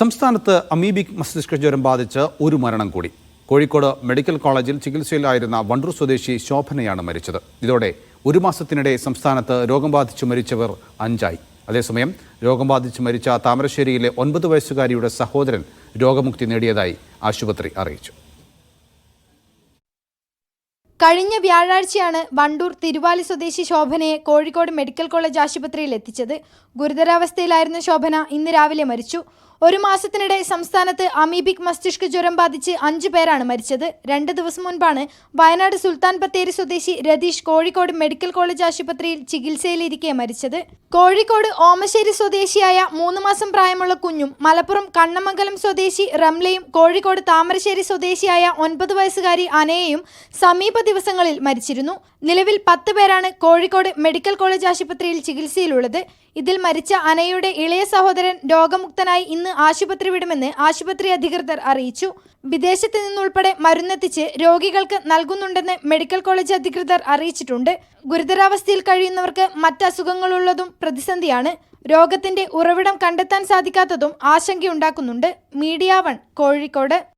സംസ്ഥാനത്ത് അമീബിക് മസ്തിഷ്ക ജ്വരം ബാധിച്ച് ഒരു മരണം കൂടി. കോഴിക്കോട് മെഡിക്കൽ കോളേജിൽ ചികിത്സയിലായിരുന്ന വണ്ടൂർ സ്വദേശി ശോഭനയാണ് മരിച്ചത്. ഇതോടെ ഒരു മാസത്തിനിടെ സംസ്ഥാനത്ത് രോഗം ബാധിച്ച് മരിച്ചവർ അഞ്ചായി. അതേസമയം രോഗം ബാധിച്ച് മരിച്ച താമരശ്ശേരിയിലെ ഒൻപത് വയസ്സുകാരിയുടെ സഹോദരൻ രോഗമുക്തി നേടിയതായി ആശുപത്രി അറിയിച്ചു. കഴിഞ്ഞ വ്യാഴാഴ്ചയാണ് വണ്ടൂർ തിരുവാലി സ്വദേശി ശോഭനയെ കോഴിക്കോട് മെഡിക്കൽ കോളേജ് ആശുപത്രിയിൽ എത്തിച്ചത്. ഗുരുതരാവസ്ഥയിലായിരുന്ന ശോഭന ഇന്ന് രാവിലെ മരിച്ചു. ഒരു മാസത്തിനിടെ സംസ്ഥാനത്ത് അമീബിക് മസ്തിഷ്ക ജ്വരം ബാധിച്ച് അഞ്ചു പേരാണ് മരിച്ചത്. രണ്ട് ദിവസം മുൻപാണ് വയനാട് സുൽത്താൻ ബത്തേരി സ്വദേശി രതീഷ് കോഴിക്കോട് മെഡിക്കൽ കോളേജ് ആശുപത്രിയിൽ ചികിത്സയിലിരിക്കെ മരിച്ചത്. കോഴിക്കോട് ഓമശ്ശേരി സ്വദേശിയായ മൂന്ന് മാസം പ്രായമുള്ള കുഞ്ഞും മലപ്പുറം കണ്ണമംഗലം സ്വദേശി റംലയും കോഴിക്കോട് താമരശ്ശേരി സ്വദേശിയായ ഒൻപത് വയസ്സുകാരി അനയയും സമീപ ദിവസങ്ങളിൽ മരിച്ചിരുന്നു. നിലവിൽ പത്ത് പേരാണ് കോഴിക്കോട് മെഡിക്കൽ കോളേജ് ആശുപത്രിയിൽ ചികിത്സയിലുള്ളത്. ഇതിൽ മരിച്ച അനയുടെ ഇളയ സഹോദരൻ രോഗമുക്തനായി ഇന്ന് ആശുപത്രി വിടുമെന്ന് ആശുപത്രി അധികൃതർ അറിയിച്ചു. വിദേശത്ത് നിന്നുൾപ്പെടെ മരുന്നെത്തിച്ച് രോഗികൾക്ക് നൽകുന്നുണ്ടെന്ന് മെഡിക്കൽ കോളേജ് അധികൃതർ അറിയിച്ചിട്ടുണ്ട്. ഗുരുതരാവസ്ഥയിൽ കഴിയുന്നവർക്ക് മറ്റ് അസുഖങ്ങളുള്ളതും പ്രതിസന്ധിയാണ്. രോഗത്തിന്റെ ഉറവിടം കണ്ടെത്താൻ സാധിക്കാത്തതും ആശങ്കയുണ്ടാക്കുന്നുണ്ട്. Media One Kozhikode.